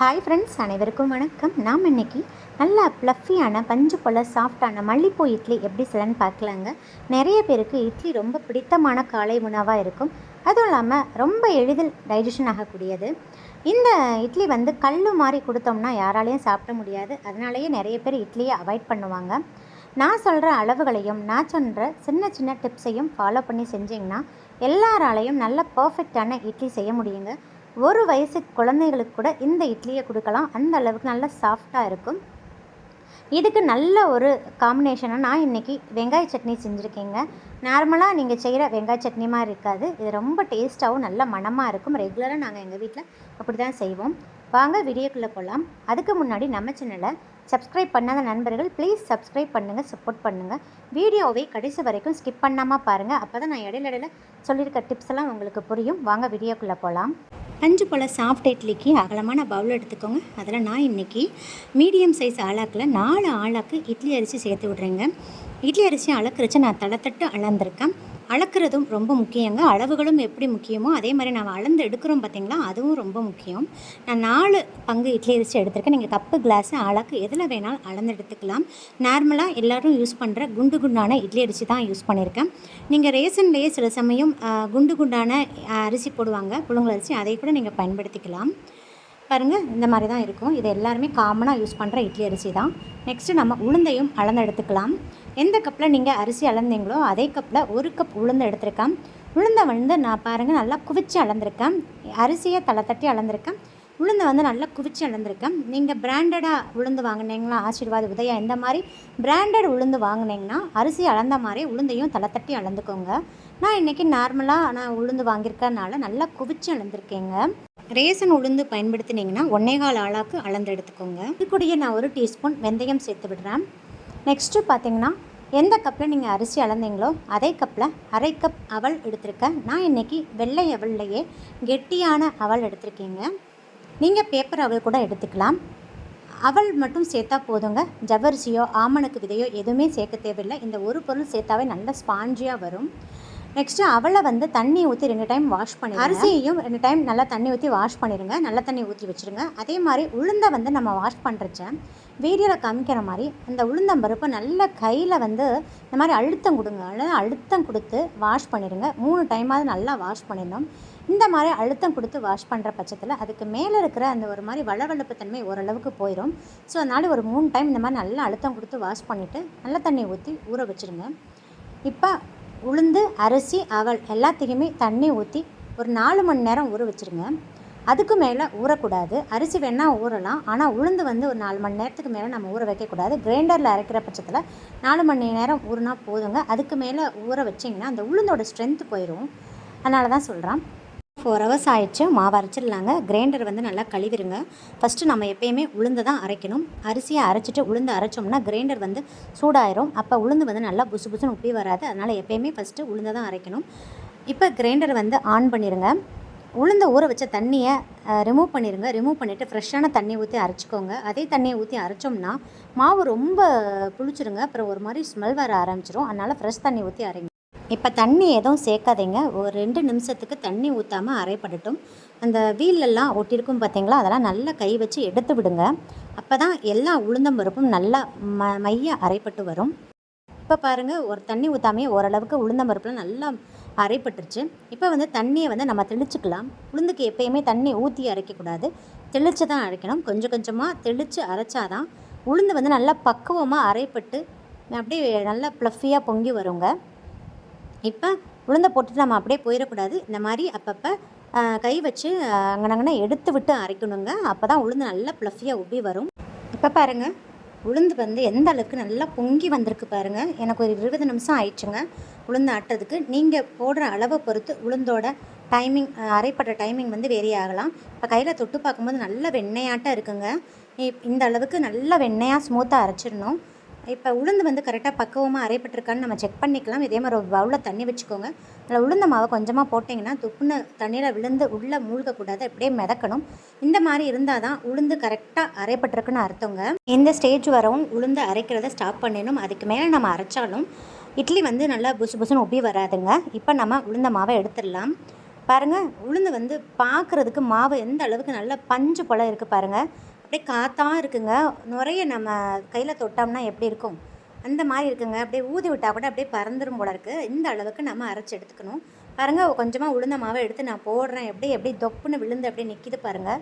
Hi friends அனைவருக்கும் வணக்கம். நாம் இன்னைக்கு நல்லா ப்ளஃபியான பஞ்சு போல் சாஃப்டான மல்லிப்பூ இட்லி எப்படி செய்யலான்னு பார்க்கலாங்க. நிறைய பேருக்கு இட்லி ரொம்ப பிடித்தமான காலை உணவாக இருக்கும். அதுவும் இல்லாமல் ரொம்ப எளிதில் டைஜஷன் ஆகக்கூடியது. இந்த இட்லி வந்து கல் மாதிரி கொடுத்தோம்னா யாராலையும் சாப்பிட முடியாது. அதனாலேயே நிறைய பேர் இட்லியை அவாய்ட் பண்ணுவாங்க. நான் சொல்கிற அளவுகளையும் நான் சொல்கிற சின்ன சின்ன டிப்ஸையும் ஃபாலோ பண்ணி செஞ்சிங்கன்னா எல்லாராலையும் நல்ல பர்ஃபெக்டான இட்லி செய்ய முடியுங்க. ஒரு வயசு குழந்தைகளுக்கு கூட இந்த இட்லியை கொடுக்கலாம். அந்த அளவுக்கு நல்ல சாஃப்டாக இருக்கும். இதுக்கு நல்ல ஒரு காம்பினேஷனாக நான் இன்றைக்கி வெங்காய சட்னி செஞ்சுருக்கேங்க. நார்மலாக நீங்கள் செய்கிற வெங்காய சட்னி மாதிரி இருக்காது. இது ரொம்ப டேஸ்ட்டாகவும் நல்ல மணமாக இருக்கும். ரெகுலராக நாங்கள் எங்கள் வீட்டில் அப்படி தான் செய்வோம். வாங்க வீடியோக்குள்ளே போகலாம் அதுக்கு முன்னாடி நம்ம சேனலை சப்ஸ்கிரைப் பண்ணாத நண்பர்கள் ப்ளீஸ் சப்ஸ்கிரைப் பண்ணுங்கள் சப்போர்ட் பண்ணுங்கள் வீடியோவை கடைசி வரைக்கும் ஸ்கிப் பண்ணாமல் பாருங்கள் அப்போ தான் நான் இடையில இடையில சொல்லியிருக்க டிப்ஸ் எல்லாம் உங்களுக்கு புரியும். வாங்க வீடியோக்குள்ளே போகலாம் பஞ்சு போல் சாஃப்ட் இட்லிக்கு அகலமான பவுல் எடுத்துக்கோங்க. அதில் நான் இன்றைக்கி மீடியம் சைஸ் ஆளாக்கில் நாலு ஆளாக்கு இட்லி அரிசி சேர்த்து விட்றேங்க. இட்லி அரிசி அளக்கரிச்சு நான் தளத்தட்டு அளந்திருக்கேன். அளக்கிறதும் ரொம்ப முக்கியங்க. அளவுகளும் எப்படி முக்கியமோ அதே மாதிரி நம்ம அளந்து எடுக்கிறோம் பார்த்தீங்களா அதுவும் ரொம்ப முக்கியம். நான் நாலு பங்கு இட்லி அரிசி எடுத்திருக்கேன். நீங்கள் கப்பு கிளாஸு அளக்கு எதில் வேணாலும் அளந்து எடுத்துக்கலாம். நார்மலாக எல்லோரும் யூஸ் பண்ணுற குண்டு குண்டான இட்லி அரிசி தான் யூஸ் பண்ணியிருக்கேன் நீங்கள் ரேஷன்லேயே சில சமயம் குண்டு குண்டான அரிசி போடுவாங்க. புழுங்கல் அரிசி அதை கூட நீங்கள் பயன்படுத்திக்கலாம். பாருங்கள் இந்த மாதிரி தான் இருக்கும். இது எல்லாருமே காமனாக யூஸ் பண்ணுற இட்லி அரிசி தான். நெக்ஸ்ட்டு நம்ம உளுந்தையும் அளந்து எடுத்துக்கலாம். எந்த கப்பில் நீங்கள் அரிசி அளந்தீங்களோ அதே கப்பில் ஒரு கப் உளுந்து எடுத்திருக்கேன். உளுந்தை வந்து நான் பாருங்கள் நல்லா குவிச்சு அளந்திருக்கேன். அரிசியை தலை தட்டி அளந்திருக்கேன். உளுந்தை வந்து நல்லா குவிச்சு அளந்திருக்கேன். நீங்கள் பிராண்டடாக உளுந்து வாங்கினீங்களா ஆசீர்வாத உதயா இந்த மாதிரி பிராண்டட் உளுந்து வாங்கினீங்கன்னா அரிசி அளந்த மாதிரி உளுந்தையும் தலை தட்டி அளந்துக்கோங்க. நான் இன்றைக்கி நார்மலாக நான் உளுந்து வாங்கியிருக்கறனால நல்லா குவிச்சு அளந்திருக்கேங்க. ரேசன் உளுந்து பயன்படுத்தினீங்கன்னா ஒன்னே கால் ஆளாக்கு அளந்து எடுத்துக்கோங்க. இது நான் ஒரு டீஸ்பூன் வெந்தயம் சேர்த்து விடுறேன். நெக்ஸ்ட்டு பார்த்தீங்கன்னா எந்த கப்பில் நீங்கள் அரிசி அளந்தீங்களோ அதே கப்பில் அரை கப் அவல் எடுத்திருக்கேன் நான் இன்றைக்கி வெள்ளை அவல்லையே கெட்டியான அவல் எடுத்திருக்கீங்க. நீங்கள் பேப்பர் அவல் கூட எடுத்துக்கலாம். அவல் மட்டும் சேர்த்தா போதுங்க. ஜவ்வரிசியோ ஆமணக்கு விதையோ எதுவுமே சேர்க்க தேவையில்லை. இந்த ஒரு பொருள் சேர்த்தாவே நல்ல ஸ்பாஞ்சியாக வரும். நெக்ஸ்ட்டு அவளை வந்து தண்ணி ஊற்றி ரெண்டு டைம் வாஷ் பண்ணி அரிசியையும் ரெண்டு டைம் நல்லா தண்ணி ஊற்றி வாஷ் பண்ணிடுங்க. நல்ல தண்ணி ஊற்றி வச்சுருங்க. அதே மாதிரி உளுந்தை வந்து நம்ம வாஷ் பண்ணுறச்ச வீடியோவில் காமிக்கிற மாதிரி அந்த உளுந்தம்பருப்பு நல்ல கையில் வந்து இந்த மாதிரி அழுத்தம் கொடுங்க. அல்லது அழுத்தம் கொடுத்து வாஷ் பண்ணிடுங்க. மூணு டைமாவது நல்லா வாஷ் பண்ணிடணும். இந்த மாதிரி அழுத்தம் கொடுத்து வாஷ் பண்ணுற பட்சத்தில் அதுக்கு மேலே இருக்கிற அந்த ஒரு மாதிரி வளவளப்பு தன்மை ஓரளவுக்கு போயிடும் ஸோ அதனால் ஒரு மூணு டைம் இந்த மாதிரி நல்லா அழுத்தம் கொடுத்து வாஷ் பண்ணிவிட்டு நல்ல தண்ணி ஊற்றி ஊற வச்சுருங்க. இப்போ உளுந்து அரிசி அவல் எல்லாத்தையுமே தண்ணி ஊற்றி ஒரு நாலு மணி நேரம் ஊற வச்சுருங்க. அதுக்கு மேலே ஊறக்கூடாது. அரிசி வேணால் ஊறலாம். ஆனால் உளுந்து வந்து ஒரு நாலு மணி நேரத்துக்கு மேலே நம்ம ஊற வைக்கக்கூடாது. கிரைண்டரில் அரைக்கிற பட்சத்தில் நாலு மணி நேரம் ஊறினா போதுங்க. அதுக்கு மேலே ஊற வச்சிங்கன்னா அந்த உளுந்தோட ஸ்ட்ரென்த்து போயிடும் அதனால தான் சொல்கிறேன் ஃபோர் ஹவர்ஸ் ஆயிடுச்சு. மாவு அரைச்சிடலாங்க. கிரைண்டர் வந்து நல்லா கழுவிடுங்க ஃபஸ்ட்டு நம்ம எப்பயுமே உளுந்து தான் அரைக்கணும். அரிசியை அரைச்சிட்டு உளுந்து அரைச்சோம்னா கிரைண்டர் வந்து சூடாயிரும். அப்போ உளுந்து வந்து நல்லா புசு புசுன்னு உப்பி வராது. அதனால் எப்பயுமே ஃபஸ்ட்டு உளுந்து தான் அரைக்கணும். இப்போ கிரைண்டர் வந்து ஆன் பண்ணிடுங்க உளுந்த ஊற வச்ச தண்ணியை ரிமூவ் பண்ணிடுங்க ரிமூவ் பண்ணிவிட்டு ஃப்ரெஷ்ஷான தண்ணி ஊற்றி அரைச்சிக்கோங்க. அதே தண்ணியை ஊற்றி அரைச்சோம்னா மாவு ரொம்ப புளிச்சிருங்க. அப்புறம் ஒரு மாதிரி ஸ்மெல் வர ஆரம்பிச்சிரும். அதனால் ஃப்ரெஷ் தண்ணி ஊற்றி அரைங்க. இப்போ தண்ணி எதுவும் சேர்க்காதீங்க. ஒரு ரெண்டு நிமிஷத்துக்கு தண்ணி ஊற்றாமல் அரைப்படட்டும். அந்த வீலெல்லாம் ஒட்டியிருக்கும் பார்த்தீங்களா அதெல்லாம் நல்லா கை வச்சு எடுத்து விடுங்க. அப்போ தான் எல்லா உளுந்தம்பருப்பும் நல்லா ம மைய அரைப்பட்டு வரும். இப்போ பாருங்கள் ஒரு தண்ணி ஊற்றாமே ஓரளவுக்கு உளுந்தம்பருப்புலாம் நல்லா அரைப்பட்டுருச்சு. இப்போ வந்து தண்ணியை வந்து நம்ம தெளிச்சுக்கலாம். உளுந்துக்கு எப்பயுமே தண்ணி ஊற்றி அரைக்கக்கூடாது. தெளித்து தான் அரைக்கணும். கொஞ்சம் கொஞ்சமாக தெளித்து அரைச்சாதான் உளுந்து வந்து நல்லா பக்குவமாக அரைப்பட்டு அப்படியே நல்லா ப்ளஃபியாக பொங்கி வருங்க. இப்போ உளுந்தை போட்டுட்டு நம்ம அப்படியே போயிடக்கூடாது. இந்த மாதிரி அப்பப்போ கை வச்சு அங்கனங்கன எடுத்து விட்டு அரைக்கணுங்க. அப்போ தான் உளுந்து நல்லா ப்ளஃபியாக உப்பி வரும். இப்போ பாருங்கள் உளுந்து வந்து எந்த அளவுக்கு நல்லா பொங்கி வந்திருக்கு பாருங்கள் எனக்கு ஒரு இருபது நிமிஷம் ஆயிடுச்சுங்க. உளுந்து ஆட்டுறதுக்கு. நீங்கள் போடுற அளவை பொறுத்து உளுந்தோட டைமிங் அரைப்படுற டைமிங் வந்து வேரி ஆகலாம். இப்போ கையில் தொட்டு பார்க்கும்போது நல்ல வெண்ணெயாட்டம் இருக்குங்க. இந்த அளவுக்கு நல்லா வெண்ணெயாக ஸ்மூத்தாக அரைச்சிடணும். இப்போ உளுந்து வந்து கரெக்டாக பக்குவமாக அரைப்பட்டிருக்கான்னு நம்ம செக் பண்ணிக்கலாம். இதே மாதிரி ஒரு பவுலில் தண்ணி வச்சுக்கோங்க. அதில் உளுந்த மாவை கொஞ்சமாக போட்டிங்கன்னா துப்புன்னு தண்ணியில் விழுந்து உள்ளே மூழ்கக்கூடாது. அப்படியே மிதக்கணும். இந்த மாதிரி இருந்தால் தான் உளுந்து கரெக்டாக அரைப்பட்டிருக்குன்னு அர்த்தங்க. இந்த ஸ்டேஜ் வரவும் உளுந்து அரைக்கிறத ஸ்டாப் பண்ணிடணும். அதுக்கு மேலே நம்ம அரைச்சாலும் இட்லி வந்து நல்லா புசு புசுன்னு உப்பி வராதுங்க. இப்போ நம்ம உளுந்த மாவை எடுத்துடலாம். பாருங்கள் உளுந்து வந்து பார்க்குறதுக்கு மாவு எந்த அளவுக்கு நல்ல பஞ்சு போல் இருக்குது பாருங்கள் அப்படியே காத்தா இருக்குங்க. நுரைய நம்ம கையில் தொட்டோம்னா எப்படி இருக்கும்? அந்த மாதிரி இருக்குங்க. அப்படியே ஊதி விட்டால் கூட அப்படியே பறந்துடும் போல இருக்குது இந்த அளவுக்கு நம்ம அரைச்சி எடுத்துக்கணும். பாருங்கள் கொஞ்சமாக உளுந்த மாவை எடுத்து நான் போடுறேன். எப்படி எப்படி தொப்புன்னு விழுந்து அப்படியே நிற்கிது பாருங்கள்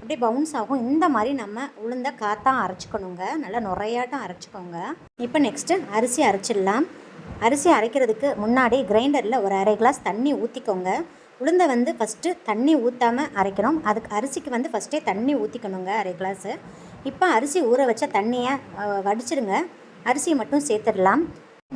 அப்படியே பவுன்ஸ் ஆகும். இந்த மாதிரி நம்ம உளுந்த காத்தான் அரைச்சிக்கணுங்க. நல்லா நுரையாட்டம் அரைச்சிக்கோங்க. இப்போ நெக்ஸ்ட்டு அரிசி அரைச்சிடலாம். அரிசி அரைக்கிறதுக்கு முன்னாடி கிரைண்டரில் ஒரு அரை கிளாஸ் தண்ணி ஊற்றிக்கோங்க உளுந்தை வந்து ஃபஸ்ட்டு தண்ணி ஊற்றாமல் அரைக்கணும். அதுக்கு அரிசிக்கு வந்து ஃபஸ்ட்டே தண்ணி ஊற்றிக்கணுங்க அரை கிளாஸு இப்போ அரிசி ஊற வச்ச தண்ணியை வடிச்சிடுங்க அரிசியை மட்டும் சேர்த்துடலாம்.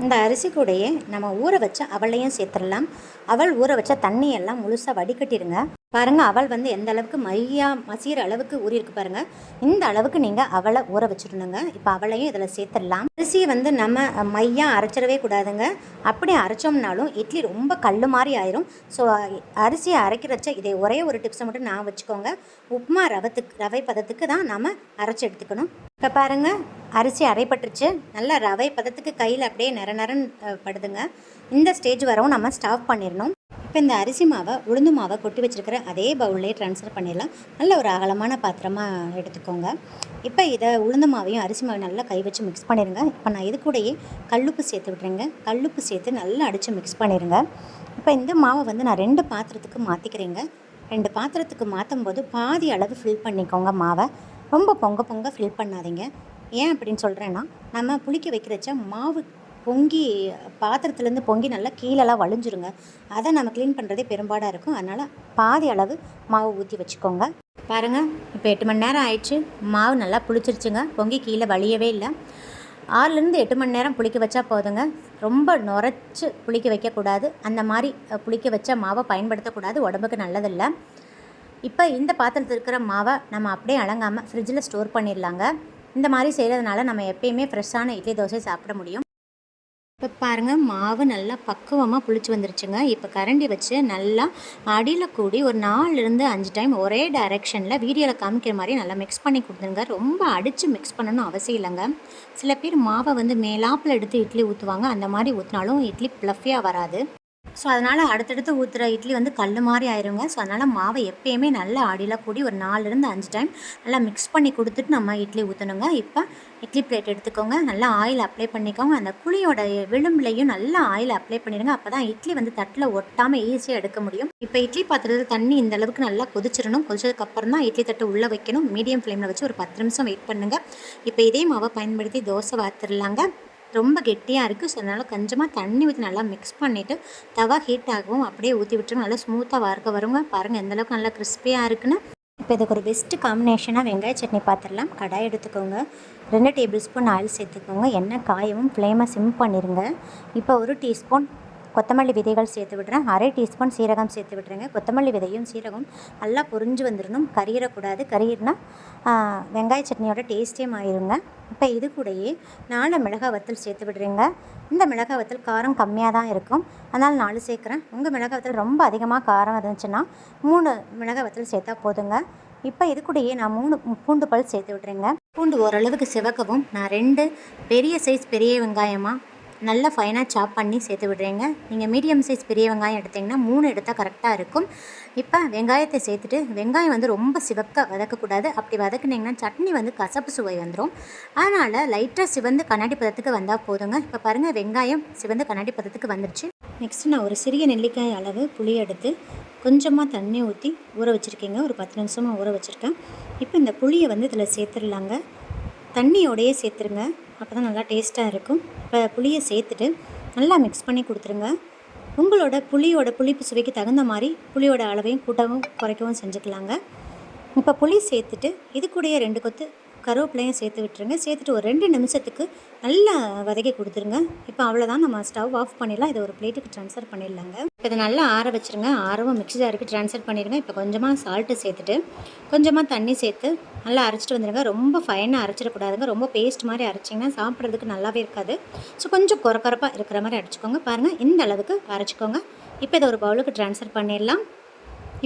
இந்த அரிசி கூடயே நம்ம ஊற வச்ச அவளையும் சேர்த்துடலாம். அவள் ஊற வச்ச தண்ணியெல்லாம் முழுசாக வடிகட்டிடுங்க பாருங்கள் அவள் வந்து எந்த அளவுக்கு மையா மசிகிற அளவுக்கு ஊறியிருக்கு பாருங்கள் இந்த அளவுக்கு நீங்கள் அவளை ஊற வச்சிடணுங்க. இப்போ அவளையும் இதில் சேர்த்துடலாம். அரிசியை வந்து நம்ம மையாக அரைச்சிடவே கூடாதுங்க. அப்படி அரைச்சோம்னாலும் இட்லி ரொம்ப கல் மாதிரி ஆயிரும். ஸோ அரிசியை அரைக்கிறச்ச இதை ஒரே ஒரு டிப்ஸை மட்டும் நான் வச்சுக்கோங்க. உப்புமா ரவத்துக்கு ரவை பதத்துக்கு தான் நாம் அரைச்சி எடுத்துக்கணும். இப்போ பாருங்கள் அரிசி அரைப்பட்டுருச்சு. நல்லா ரவை பதத்துக்கு கையில் அப்படியே நிற நிறன்னு படுதுங்க. இந்த ஸ்டேஜ் வரவும் நம்ம ஸ்டாப் பண்ணிடணும். இப்போ இந்த அரிசி மாவை உளுந்து மாவை கொட்டி வச்சுருக்கிற அதே பவுல்லையே ட்ரான்ஸ்ஃபர் பண்ணிடலாம். நல்ல ஒரு அகலமான பாத்திரமாக எடுத்துக்கோங்க. இப்போ இதை உளுந்து மாவையும் அரிசி மாவையும் நல்லா கை வச்சு மிக்ஸ் பண்ணிடுங்க. இப்போ நான் இது கூடயே கல்லுப்பு சேர்த்து விட்றேங்க கல்லுப்பு சேர்த்து நல்லா அடித்து மிக்ஸ் பண்ணிடுங்க. இப்போ இந்த மாவை வந்து நான் ரெண்டு பாத்திரத்துக்கு மாற்றிக்கிறேங்க ரெண்டு பாத்திரத்துக்கு மாற்றும் போது பாதி அளவு ஃபில் பண்ணிக்கோங்க மாவை. ரொம்ப பொங்க பொங்க ஃபில் பண்ணாதீங்க. ஏன் அப்படின்னு சொல்கிறேன்னா நம்ம புளிக்க வைக்கிறச்ச மாவு பொங்கி பாத்திரத்துலேருந்து பொங்கி நல்லா கீழெல்லாம் வழிஞ்சிருங்க. அதை நம்ம க்ளீன் பண்ணுறதே பெரும்பாடாக இருக்கும். அதனால் பாதி அளவு மாவு ஊற்றி வச்சுக்கோங்க. பாருங்கள் இப்போ எட்டு மணி நேரம் ஆயிடுச்சு. மாவு நல்லா புளிச்சிருச்சுங்க. பொங்கி கீழே வழியவே இல்லை. ஆறுலேருந்து எட்டு மணி நேரம் புளிக்க வச்சா போதுங்க. ரொம்ப நுரைச்சி புளிக்க வைக்கக்கூடாது. அந்த மாதிரி புளிக்க வச்ச மாவை பயன்படுத்தக்கூடாது. உடம்புக்கு நல்லதில்லை. இப்போ இந்த பாத்திரத்தில் இருக்கிற மாவை நம்ம அப்படியே அலங்காமல் ஃப்ரிட்ஜில் ஸ்டோர் பண்ணிடலாங்க. இந்த மாதிரி செய்கிறதுனால நம்ம எப்பயுமே ஃப்ரெஷ்ஷான இட்லி தோசை சாப்பிட முடியும். இப்போ பாருங்கள் மாவு நல்லா பக்குவமாக புளிச்சு வந்துருச்சுங்க. இப்போ கரண்டி வச்சு நல்லா அடியில் கூடி ஒரு நாலுலேருந்து அஞ்சு டைம் ஒரே டைரெக்ஷனில் வீடியோவில் காமிக்கிற மாதிரி நல்லா மிக்ஸ் பண்ணி கொடுத்துருங்க. ரொம்ப அடித்து மிக்ஸ் பண்ணணும் அவசியம் இல்லைங்க. சில பேர் மாவை வந்து மேலாப்பில் எடுத்து இட்லி ஊற்றுவாங்க அந்த மாதிரி ஊற்றினாலும் இட்லி ப்ளஃபியாக வராது. ஸோ அதனால் அடுத்தடுத்து ஊற்றுற இட்லி வந்து கல் மாதிரி ஆயிருங்க. ஸோ அதனால் மாவை எப்பயுமே நல்லா அடியில் கூடி ஒரு நாலுலேருந்து அஞ்சு டைம் நல்லா மிக்ஸ் பண்ணி கொடுத்துட்டு நம்ம இட்லி ஊற்றணுங்க இப்போ இட்லி பிளேட் எடுத்துக்கோங்க. நல்லா ஆயில் அப்ளை பண்ணிக்கோங்க. அந்த குழியோட விளிம்புலையும் நல்லா ஆயில் அப்ளை பண்ணிடுங்க. அப்போ தான் இட்லி வந்து தட்டில் ஒட்டாமல் ஈஸியாக எடுக்க முடியும். இப்போ இட்லி பாத்திரத்தில் தண்ணி இந்த அளவுக்கு நல்லா கொதிச்சிடணும். கொதிச்சதுக்கப்புறம் தான் இட்லி தட்டு உள்ளே வைக்கணும். மீடியம் ஃப்ளேமில் வச்சு ஒரு பத்து நிமிஷம் வெயிட் பண்ணுங்கள் இப்போ இதே மாவை பயன்படுத்தி தோசை வாத்துடலாங்க ரொம்ப கெட்டியாக இருக்குது ஸோ அதனால் கொஞ்சமாக தண்ணி ஊற்றி நல்லா மிக்ஸ் பண்ணிவிட்டு தவா ஹீட் ஆகவும் அப்படியே ஊற்றி விட்டுருங்க நல்லா ஸ்மூத்தாக வறுக்க வருங்க. பாருங்கள் எந்த அளவுக்கு நல்லா கிறிஸ்பியாக இருக்குன்னு. இப்போ இதுக்கு ஒரு பெஸ்ட்டு காம்பினேஷனாக வெங்காய சட்னி பார்த்துடலாம் கடாய் எடுத்துக்கோங்க. ரெண்டு டேபிள் ஸ்பூன் ஆயில் சேர்த்துக்கோங்க. எண்ணெய் காயவும் ஃப்ளேமை சிம் பண்ணிடுங்க இப்போ ஒரு டீஸ்பூன் கொத்தமல்லி விதைகள் சேர்த்து விடுறேன். அரை டீஸ்பூன் சீரகம் சேர்த்து விடுறேங்க கொத்தமல்லி விதையும் சீரகம் நல்லா பொரிஞ்சு வந்துடணும் கறியிடக்கூடாது கறியிடனா வெங்காய சட்னியோட டேஸ்ட்டே ஆயிருங்க இப்போ இது கூடயே நாலு மிளகாய் வத்தல் சேர்த்து விடுறீங்க. இந்த மிளகாய் வத்தல் காரம் கம்மியாக தான் இருக்கும். அதனால் நாலு சேர்க்குறேன். உங்கள் மிளகாய் வத்தல் ரொம்ப அதிகமாக காரம் இருந்துச்சுன்னா மூணு மிளகாய் வத்தல் சேர்த்தா போதுங்க. இப்போ இது கூடயே நான் மூணு பூண்டு பல் சேர்த்து விட்றேங்க பூண்டு ஓரளவுக்கு சிவக்கவும். நான் ரெண்டு பெரிய சைஸ் பெரிய வெங்காயமாக நல்லா ஃபைனாக சாப் பண்ணி சேர்த்து விடுறேங்க. நீங்கள் மீடியம் சைஸ் பெரிய வெங்காயம் எடுத்திங்கன்னா மூணு எடுத்தால் கரெக்டாக இருக்கும். இப்போ வெங்காயத்தை சேர்த்துட்டு வெங்காயம் வந்து ரொம்ப சிவக்க வதக்கக்கூடாது. அப்படி வதக்குனீங்கன்னா சட்னி வந்து கசப்பு சுவை வந்துடும் அதனால் லைட்டாக சிவந்து கண்ணாடி பதத்துக்கு வந்தால் போதுங்க. இப்போ பாருங்கள் வெங்காயம் சிவந்து கண்ணாடி பதத்துக்கு வந்துருச்சு. நெக்ஸ்ட்டு நான் ஒரு சிறிய நெல்லிக்காய் அளவு புளி எடுத்து கொஞ்சமாக தண்ணி ஊற்றி ஊற வச்சுருக்கேங்க. ஒரு பத்து நிமிஷமாக ஊற வச்சுருக்கேன். இப்போ இந்த புளியை வந்து இதில் சேர்த்துடலாங்க. தண்ணியோடையே சேர்த்துருங்க. அப்போ தான் நல்லா டேஸ்ட்டாக இருக்கும். இப்போ புளியை சேர்த்துட்டு நல்லா மிக்ஸ் பண்ணி கொடுத்துருங்க. உங்களோட புளியோட புளிப்பு சுவைக்கு தகுந்த மாதிரி புளியோட அளவையும் கூட்டவும் குறைக்கவும் செஞ்சுக்கலாங்க. இப்போ புளி சேர்த்துட்டு இது கூடயே ரெண்டு கொத்து கருவேப்பிலையும் சேர்த்து விட்டுருங்க. சேர்த்துட்டு ஒரு ரெண்டு நிமிஷத்துக்கு நல்லா வதக்கி கொடுத்துருங்க. இப்போ அவ்வளோதான் நம்ம ஸ்டவ் ஆஃப் பண்ணிடலாம். இதை ஒரு பிளேட்டுக்கு ட்ரான்ஸ்ஃபர் பண்ணிடலாங்க. இப்போ இதை நல்லா ஆற வச்சுருங்க. ஆரவும் மிக்சி ஜாருக்கு ட்ரான்ஸ்ஃபர் பண்ணிடுங்க. இப்போ கொஞ்சமாக சால்ட்டு சேர்த்துட்டு கொஞ்சமாக தண்ணி சேர்த்து நல்லா அரைச்சிட்டு வந்துடுங்க. ரொம்ப ஃபைனாக அரைச்சிடக்கூடாதுங்க. ரொம்ப பேஸ்ட் மாதிரி அரைச்சிங்கன்னா சாப்பிட்றதுக்கு நல்லாவே இருக்காது. ஸோ கொஞ்சம் குறக்குறப்பாக இருக்கிற மாதிரி அரைச்சிக்கோங்க பாருங்கள் இந்த அளவுக்கு அரைச்சிக்கோங்க. இப்போ இதை ஒரு பவுலுக்கு ட்ரான்ஸ்ஃபர் பண்ணிடலாம்.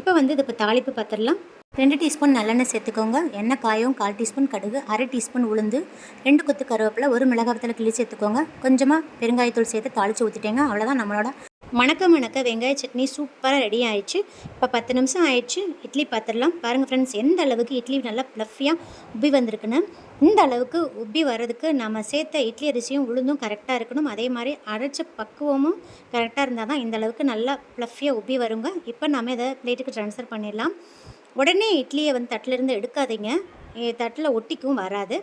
இப்போ வந்து இது இப்போ தாளிப்பு பார்த்துடலாம். ரெண்டு டீஸ்பூன் நல்லெண்ணெய் சேர்த்துக்கோங்க. எண்ணெய் காயும் கால் டீஸ்பூன் கடுகு அரை டீஸ்பூன் உளுந்து ரெண்டு கொத்து கருவேப்பில் ஒரு மிளகாய் வத்தலை கிள்ளி சேர்த்துக்கோங்க. கொஞ்சமாக பெருங்காயத்தூள் சேர்த்து தாளித்து ஊற்றிட்டேங்க அவ்வளோதான் நம்மளோட மணக்க மணக்க வெங்காய சட்னி சூப்பராக ரெடி ஆயிடுச்சு. இப்போ பத்து நிமிஷம் ஆயிடுச்சு. இட்லி பார்த்துடலாம் பாருங்கள் ஃப்ரெண்ட்ஸ் எந்த அளவுக்கு இட்லி நல்லா ப்ளஃபியாக உப்பி வந்திருக்குன்னு. இந்த அளவுக்கு உப்பி வர்றதுக்கு நம்ம சேர்த்த இட்லி அரிசியும் உளுந்தும் கரெக்டாக இருக்கணும். அதே மாதிரி அரைச்ச பக்குவமும் கரெக்டாக இருந்தால் தான் இந்த அளவுக்கு நல்லா ப்ளஃபியாக உப்பி வருங்க. இப்போ நம்ம இதை பிளேட்டுக்கு ட்ரான்ஸ்ஃபர் பண்ணிடலாம். உடனே இட்லியை வந்து தட்டிலிருந்து எடுக்காதீங்க. தட்டில் ஒட்டிக்கும் வராது.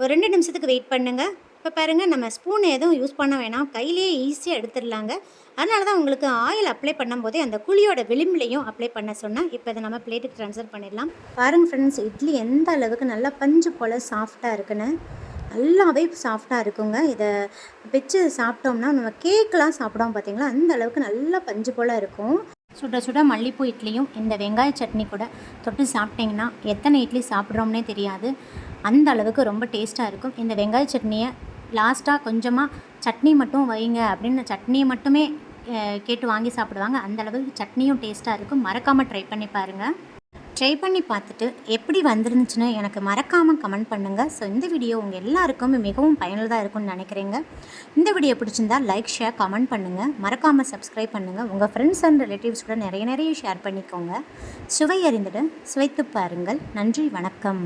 ஒரு ரெண்டு நிமிஷத்துக்கு வெயிட் பண்ணுங்கள் இப்போ பாருங்கள் நம்ம ஸ்பூன் எதுவும் யூஸ் பண்ண வேணாம். கையிலேயே ஈஸியாக எடுத்துடலாங்க. அதனால தான் உங்களுக்கு ஆயில் அப்ளை பண்ணும்போதே அந்த குழியோட விளிம்புலையும் அப்ளை பண்ண சொன்னேன். இப்போ இதை நம்ம பிளேட்டுக்கு ட்ரான்ஸ்ஃபர் பண்ணிடலாம். பாருங்கள் ஃப்ரெண்ட்ஸ் இட்லி எந்த அளவுக்கு நல்லா பஞ்சு போல் சாஃப்டாக இருக்குன்னு. நல்லாவே சாஃப்டாக இருக்குங்க. இதை வச்சு சாப்பிட்டோம்னா நம்ம கேக்கெலாம் சாப்பிடுவோம் பார்த்தீங்களா அந்த அளவுக்கு நல்லா பஞ்சு போல் இருக்கும். சுட சுட மல்லிப்பூ இட்லியும் இந்த வெங்காய சட்னி கூட தொட்டு சாப்பிட்டிங்கன்னா எத்தனை இட்லி சாப்பிட்றோம்னே தெரியாது. அந்த அளவுக்கு ரொம்ப டேஸ்ட்டாக இருக்கும். இந்த வெங்காய சட்னியை லாஸ்ட்டாக கொஞ்சமாக சட்னி மட்டும் வைங்க அப்படின்னு சட்னியை மட்டுமே கேட்டு வாங்கி சாப்பிடுவாங்க. அந்த அளவுக்கு சட்னியும் டேஸ்ட்டாக இருக்கும். மறக்காமல் ட்ரை பண்ணி பாருங்கள் ட்ரை பண்ணி பார்த்துட்டு எப்படி வந்துருந்துச்சுன்னு எனக்கு மறக்காமல் கமெண்ட் பண்ணுங்கள் ஸோ இந்த வீடியோ உங்கள் எல்லாருக்குமே மிகவும் பயனுள்ளதாக இருக்கும்னு நினைக்கிறேங்க. இந்த வீடியோ பிடிச்சிருந்தா லைக் ஷேர் கமெண்ட் பண்ணுங்கள் மறக்காமல் சப்ஸ்கிரைப் பண்ணுங்கள் உங்கள் ஃப்ரெண்ட்ஸ் அண்ட் ரிலேட்டிவ்ஸ் கூட நிறைய நிறைய ஷேர் பண்ணிக்கோங்க. சுவை அறிந்துட்டு சுவைத்து பாருங்கள். நன்றி வணக்கம்.